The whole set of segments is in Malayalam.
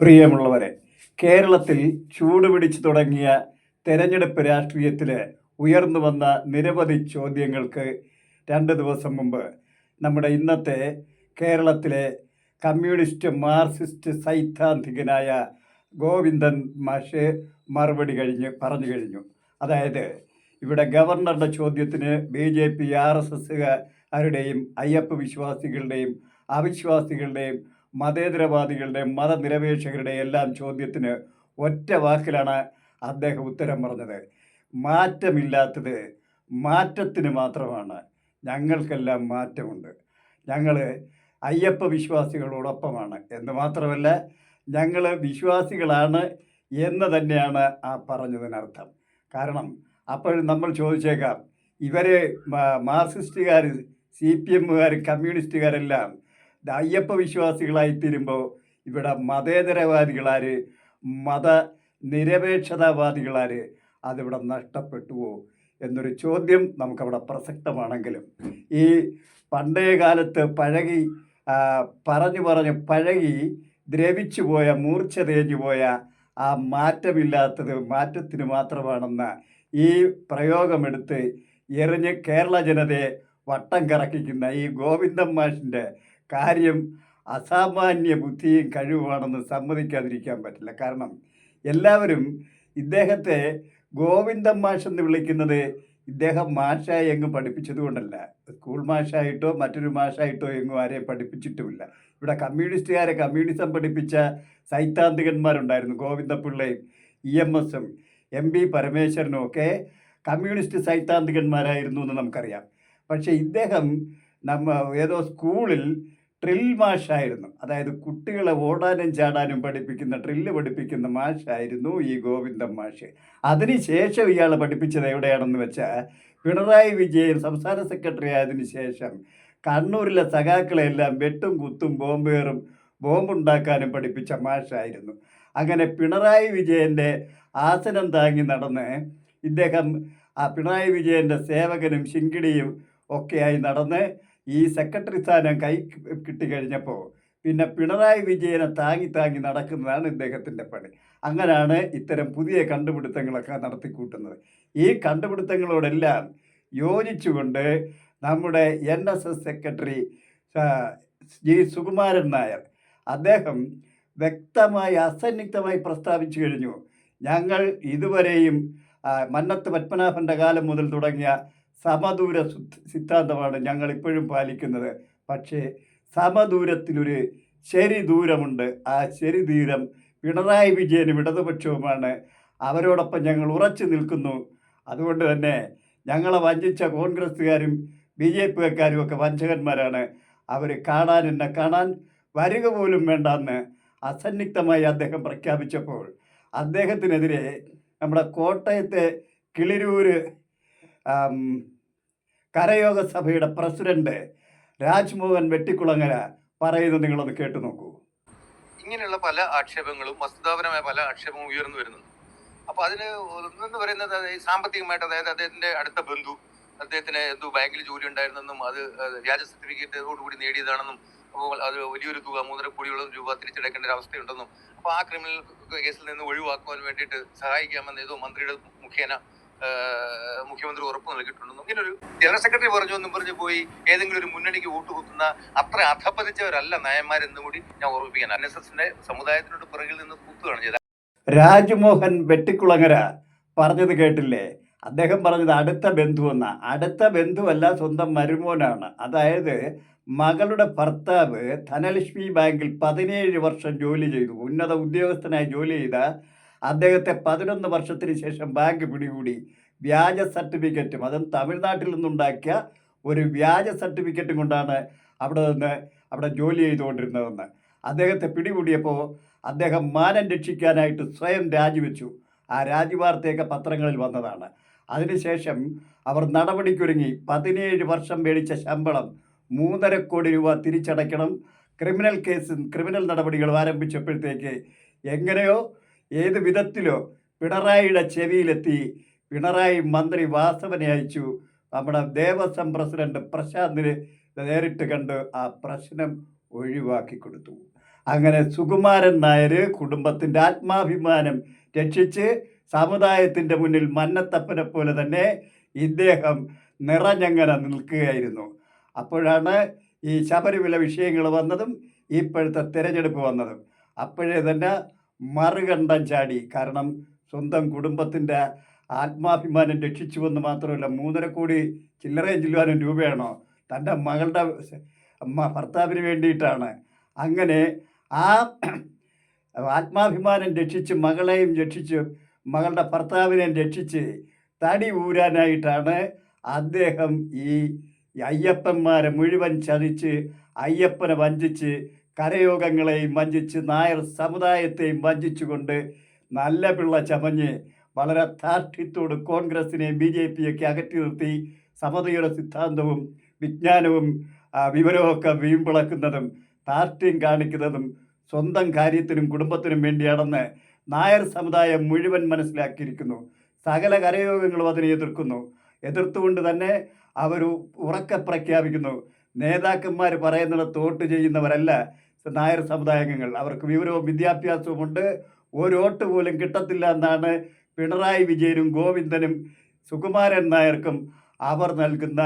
പ്രിയമുള്ളവരെ കേരളത്തിൽ ചൂടുപിടിച്ചു തുടങ്ങിയ തെരഞ്ഞെടുപ്പ് രാഷ്ട്രീയത്തിൽ ഉയർന്നു വന്ന നിരവധി ചോദ്യങ്ങൾക്ക് രണ്ട് ദിവസം മുമ്പ് നമ്മുടെ ഇന്നത്തെ കേരളത്തിലെ കമ്മ്യൂണിസ്റ്റ് മാർക്സിസ്റ്റ് സൈദ്ധാന്തികനായ ഗോവിന്ദൻ മാഷ് മറുപടി കഴിഞ്ഞ് പറഞ്ഞു കഴിഞ്ഞു. അതായത് ഇവിടെ ഗവർണറുടെ ചോദ്യത്തിന് B J P R S എസ്സുകാരുടെയും Ayyappa വിശ്വാസികളുടെയും അവിശ്വാസികളുടെയും മതേതരവാദികളുടെയും മതനിരപേക്ഷകരുടെ എല്ലാം ചോദ്യത്തിന് ഒറ്റ വാക്കിലാണ് അദ്ദേഹം ഉത്തരം പറഞ്ഞത്. മാറ്റമില്ലാത്തത് മാറ്റത്തിന് മാത്രമാണ്. ഞങ്ങൾക്കെല്ലാം മാറ്റമുണ്ട്. ഞങ്ങൾ അയ്യപ്പ വിശ്വാസികളോടൊപ്പമാണ്. എന്ന് മാത്രമല്ല ഞങ്ങൾ വിശ്വാസികളാണ് എന്ന് തന്നെയാണ് ആ പറഞ്ഞതിനർത്ഥം. കാരണം അപ്പോഴും നമ്മൾ ചോദിച്ചേക്കാം ഇവരെ മാർക്സിസ്റ്റുകാർ സി പി എമ്മുകാർ കമ്മ്യൂണിസ്റ്റുകാരെല്ലാം അയ്യപ്പ വിശ്വാസികളായി തീരുമ്പോൾ ഇവിടെ മതേതരവാദികളാർ മത നിരപേക്ഷതാവാദികളാർ അതിവിടെ നഷ്ടപ്പെട്ടുവോ എന്നൊരു ചോദ്യം നമുക്കവിടെ പ്രസക്തമാണെങ്കിലും. ഈ പണ്ടേ കാലത്ത് പഴകി പറഞ്ഞു പറഞ്ഞ് പഴകി ദ്രവിച്ചു പോയ മൂർച്ച തേഞ്ഞു പോയ ആ മാറ്റമില്ലാത്തത് മാറ്റത്തിന് മാത്രമാണെന്ന ഈ പ്രയോഗമെടുത്ത് എറിഞ്ഞ് കേരള ജനതയെ വട്ടം കറക്കിക്കുന്ന ഈ ഗോവിന്ദം മാഷിന്റെ കാര്യം അസാമാന്യ ബുദ്ധിയും കഴിവുമാണെന്ന് സമ്മതിക്കാതിരിക്കാൻ പറ്റില്ല. കാരണം എല്ലാവരും ഇദ്ദേഹത്തെ ഗോവിന്ദൻ മാഷ് എന്ന് വിളിക്കുന്നത് ഇദ്ദേഹം മാഷായി എങ്ങും പഠിപ്പിച്ചതുകൊണ്ടല്ല സ്കൂൾ മാഷായിട്ടോ മറ്റൊരു മാഷായിട്ടോ എങ്ങും ആരെയും പഠിപ്പിച്ചിട്ടുമില്ല. ഇവിടെ കമ്മ്യൂണിസ്റ്റുകാരെ കമ്മ്യൂണിസം പഠിപ്പിച്ച സൈദ്ധാന്തികന്മാരുണ്ടായിരുന്നു. ഗോവിന്ദപിള്ളയും ഇ എം എസും എം പി പരമേശ്വരനും ഒക്കെ കമ്മ്യൂണിസ്റ്റ് സൈദ്ധാന്തികന്മാരായിരുന്നു എന്ന് നമുക്കറിയാം. പക്ഷേ ഇദ്ദേഹം നമ്മ ഏതോ സ്കൂളിൽ ഡ്രിൽ മാഷായിരുന്നു. അതായത് കുട്ടികളെ ഓടാനും ചാടാനും പഠിപ്പിക്കുന്ന ഡ്രില്ല് പഠിപ്പിക്കുന്ന മാഷായിരുന്നു ഈ ഗോവിന്ദൻ മാഷ്. അതിനുശേഷം ഇയാൾ പഠിപ്പിച്ചത് എവിടെയാണെന്ന് വെച്ചാൽ പിണറായി വിജയൻ സംസ്ഥാന സെക്രട്ടറി ആയതിനു ശേഷം കണ്ണൂരിലെ സഖാക്കളെല്ലാം വെട്ടും കുത്തും ബോംബേറും ബോംബുണ്ടാക്കാനും പഠിപ്പിച്ച മാഷായിരുന്നു. അങ്ങനെ പിണറായി വിജയന്റെ ആസനം താങ്ങി നടന്ന് ഇദ്ദേഹം ആ പിണറായി വിജയന്റെ സേവകനും ശിങ്കിടിയും ഒക്കെയായി നടന്ന് ഈ സെക്രട്ടറി സ്ഥാനം കൈ കിട്ടിക്കഴിഞ്ഞപ്പോൾ പിന്നെ പിണറായി വിജയനെ താങ്ങി താങ്ങി നടക്കുന്നതാണ് ഇദ്ദേഹത്തിന്റെ പണി. അങ്ങനെയാണ് ഇത്തരം പുതിയ കണ്ടുപിടുത്തങ്ങളൊക്കെ നടത്തിക്കൂട്ടുന്നത്. ഈ കണ്ടുപിടുത്തങ്ങളോടെല്ലാം യോജിച്ചുകൊണ്ട് നമ്മുടെ N S S secretary G Sukumaran Nair അദ്ദേഹം വ്യക്തമായി അസന്നിഗ്ധമായി പ്രസ്താവിച്ചു കഴിഞ്ഞു. ഞങ്ങൾ ഇതുവരെയും മന്നത്ത് പത്മനാഭന്റെ കാലം മുതൽ തുടങ്ങിയ സമദൂര സുദ്ധ- സിദ്ധാന്തമാണ് ഞങ്ങൾ ഇപ്പോഴും പാലിക്കുന്നത്. പക്ഷേ സമദൂരത്തിനൊരു ശരി ദൂരമുണ്ട് ആ ശരി ദൂരം പിണറായി വിജയനും ഇടതുപക്ഷവുമാണ്. അവരോടൊപ്പം ഞങ്ങൾ ഉറച്ചു നിൽക്കുന്നു. അതുകൊണ്ട് തന്നെ ഞങ്ങളെ വഞ്ചിച്ച കോൺഗ്രസ്സുകാരും ബി ജെ പിക്കാരും ഒക്കെ വഞ്ചകന്മാരാണ്. അവർ കാണാൻ എന്നെ കാണാൻ വരിക പോലും വേണ്ടെന്ന് അസന്നിഗ്ധമായി അദ്ദേഹം പ്രഖ്യാപിച്ചപ്പോൾ അദ്ദേഹത്തിനെതിരെ നമ്മുടെ കോട്ടയത്തെ കിളിരൂര് കരയോഗ സഭയുടെ പ്രസിഡന്റ് രാജ്മോഹൻ വെട്ടിക്കുളങ്ങര പറയുന്നത് നിങ്ങളൊന്ന് കേട്ടു നോക്കൂ. ഇങ്ങനെയുള്ള പല ആക്ഷേപങ്ങളും വസ്തുതാപരമായ പല ആക്ഷേപങ്ങളും ഉയർന്നു വരുന്നുണ്ട്. അപ്പൊ അതിന് ഒന്നെന്ന് പറയുന്നത് സാമ്പത്തികമായിട്ട് അതായത് അദ്ദേഹത്തിന്റെ അടുത്ത ബന്ധു അദ്ദേഹത്തിന് എന്തോ ബാങ്കിൽ ജോലി ഉണ്ടായിരുന്നെന്നും അത് വ്യാജ സർട്ടിഫിക്കറ്റോടുകൂടി നേടിയതാണെന്നും അപ്പോൾ അത് വലിയൊരു തുക മൂന്നര കോടിയോളം രൂപ തിരിച്ചടക്കേണ്ട ഒരു അവസ്ഥയുണ്ടെന്നും അപ്പോൾ ആ ക്രിമിനൽ കേസിൽ നിന്ന് ഒഴിവാക്കുവാൻ വേണ്ടിയിട്ട് സഹായിക്കാമെന്ന് ഏതോ മന്ത്രിയുടെ മുഖേന മുഖ്യമന്ത്രി ഉറപ്പ് നൽകിയിട്ടുണ്ടെന്നും ഇങ്ങനെ ഒരു ജനറൽ സെക്രട്ടറി പറഞ്ഞു എന്നും പറഞ്ഞു പോയി ഏതെങ്കിലും ഒരു മുന്നണിക്ക് വോട്ട് കുത്തുന്ന അത്ര അധപ്പതിച്ചവരല്ല നയന്മാരെന്നും കൂടി ഞാൻ ഓർമ്മിപ്പിക്കാൻ എൻ എസ് എസിന്റെ സമുദായത്തിനോട് പിറകിൽ നിന്ന് കുത്തുകയാണ് ചെയ്തത്. രാജ്മോഹൻ വെട്ടിക്കുളങ്ങര പറഞ്ഞത് കേട്ടില്ലേ? അദ്ദേഹം പറഞ്ഞത് അടുത്ത ബന്ധുവെന്ന അടുത്ത ബന്ധുവല്ല സ്വന്തം മരുമോനാണ്. അതായത് മകളുടെ ഭർത്താവ് ധനലക്ഷ്മി ബാങ്കിൽ പതിനേഴ് വർഷം ജോലി ചെയ്തു. ഉന്നത ഉദ്യോഗസ്ഥനായി ജോലി ചെയ്ത അദ്ദേഹത്തെ പതിനൊന്ന് വർഷത്തിന് ശേഷം ബാങ്ക് പിടികൂടി വ്യാജ സർട്ടിഫിക്കറ്റും അതും തമിഴ്നാട്ടിൽ നിന്നുണ്ടാക്കിയ ഒരു വ്യാജ സർട്ടിഫിക്കറ്റും കൊണ്ടാണ് അവിടെ നിന്ന് അവിടെ ജോലി ചെയ്തുകൊണ്ടിരുന്നതെന്ന്. അദ്ദേഹത്തെ പിടികൂടിയപ്പോൾ അദ്ദേഹം മാനം രക്ഷിക്കാനായിട്ട് സ്വയം രാജിവെച്ചു. ആ രാജിവാർത്തയൊക്കെ പത്രങ്ങളിൽ വന്നതാണ്. അതിനുശേഷം അവർ നടപടിക്കൊരുങ്ങി. പതിനേഴ് വർഷം മേടിച്ച ശമ്പളം മൂന്നര കോടി രൂപ തിരിച്ചടയ്ക്കണം. ക്രിമിനൽ കേസും ക്രിമിനൽ നടപടികൾ ആരംഭിച്ചപ്പോഴത്തേക്ക് എങ്ങനെയോ ഏത് വിധത്തിലോ പിണറായിയുടെ ചെവിയിലെത്തി പിണറായി മന്ത്രി വാസവനെ അയച്ചു. നമ്മുടെ ദേവസ്വം പ്രസിഡന്റ് പ്രശാന്തിന് നേരിട്ട് കണ്ട് ആ പ്രശ്നം ഒഴിവാക്കി കൊടുത്തു. അങ്ങനെ സുകുമാരൻ നായർ കുടുംബത്തിന്റെ ആത്മാഭിമാനം രക്ഷിച്ച് സമുദായത്തിന്റെ മുന്നിൽ മന്നത്തപ്പനെ പോലെ തന്നെ ഇദ്ദേഹം നിറഞ്ഞങ്ങനെ നിൽക്കുകയായിരുന്നു. അപ്പോഴാണ് ഈ ശബരിമല വിഷയങ്ങൾ വന്നതും ഇപ്പോഴത്തെ തിരഞ്ഞെടുപ്പ് വന്നതും. അപ്പോഴേ തന്നെ മറുകണ്ഠം ചാടി. കാരണം സ്വന്തം കുടുംബത്തിന്റെ ആത്മാഭിമാനം രക്ഷിച്ചുവെന്ന് മാത്രമല്ല മൂന്നര കോടി ചില്ലറയും ചില്ലുവാനും രൂപയാണോ? തന്റെ മകളുടെ ഭർത്താവിന് വേണ്ടിയിട്ടാണ്. അങ്ങനെ ആ ആത്മാഭിമാനം രക്ഷിച്ച് മകളെയും രക്ഷിച്ച് മകളുടെ ഭർത്താവിനെയും രക്ഷിച്ച് തടി ഊരാനായിട്ടാണ് അദ്ദേഹം ഈ അയ്യപ്പന്മാരെ മുഴുവൻ ചതിച്ച് അയ്യപ്പനെ വഞ്ചിച്ച് കരയോഗങ്ങളെയും വഞ്ചിച്ച് നായർ സമുദായത്തെയും വഞ്ചിച്ചുകൊണ്ട് നല്ല പിള്ള ചമഞ്ഞ് വളരെ ധാർഷ്ട്യത്തോട് കോൺഗ്രസിനെയും ബി ജെ പിയൊക്കെ അകറ്റി നിർത്തി സമതയുടെ സിദ്ധാന്തവും വിജ്ഞാനവും വിവരമൊക്കെ വീമ്പിളക്കുന്നതും ധാർഷ്ട്യം കാണിക്കുന്നതും സ്വന്തം കാര്യത്തിനും കുടുംബത്തിനും വേണ്ടിയാണെന്ന് നായർ സമുദായം മുഴുവൻ മനസ്സിലാക്കിയിരിക്കുന്നു. സകല കരയോഗങ്ങളും അതിനെ എതിർക്കുന്നു. എതിർത്തുകൊണ്ട് തന്നെ അവർ ഉറക്കെ പ്രഖ്യാപിക്കുന്നു. നേതാക്കന്മാർ പറയുന്നത് തോട്ട് ചെയ്യുന്നവരല്ല നായർ സമുദായങ്ങൾ. അവർക്ക് വിവരവും ഒരു വോട്ട് പോലും കിട്ടത്തില്ല എന്നാണ് പിണറായി വിജയനും ഗോവിന്ദനും സുകുമാരൻ നായർക്കും അവർ നൽകുന്ന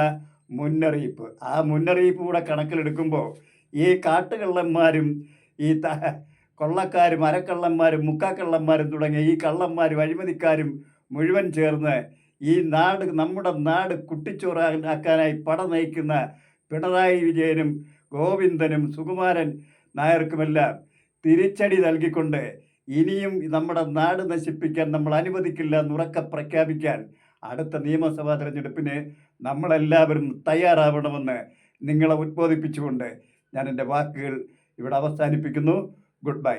മുന്നറിയിപ്പ്. ആ മുന്നറിയിപ്പ് കൂടെ കണക്കിലെടുക്കുമ്പോൾ ഈ കാട്ടുകള്ളന്മാരും ഈ ത കൊള്ളക്കാരും അരക്കള്ളന്മാരും മുക്കാക്കള്ളന്മാരും തുടങ്ങിയ ഈ കള്ളന്മാരും അഴിമതിക്കാരും മുഴുവൻ ചേർന്ന് ഈ നാട് നമ്മുടെ നാട് കുട്ടിച്ചോറാക്കാനായി പട നയിക്കുന്ന പിണറായി വിജയനും ഗോവിന്ദനും സുകുമാരൻ നായർക്കുമെല്ലാം തിരിച്ചടി നൽകിക്കൊണ്ട് ഇനിയും നമ്മുടെ നാട് നശിപ്പിക്കാൻ നമ്മൾ അനുവദിക്കില്ല എന്നുറക്ക പ്രഖ്യാപിക്കാൻ അടുത്ത നിയമസഭാ തെരഞ്ഞെടുപ്പിന് നമ്മളെല്ലാവരും തയ്യാറാവണമെന്ന് നിങ്ങളെ ഉദ്ബോധിപ്പിച്ചുകൊണ്ട് ഞാൻ എന്റെ വാക്കുകൾ ഇവിടെ അവസാനിപ്പിക്കുന്നു. Good bye.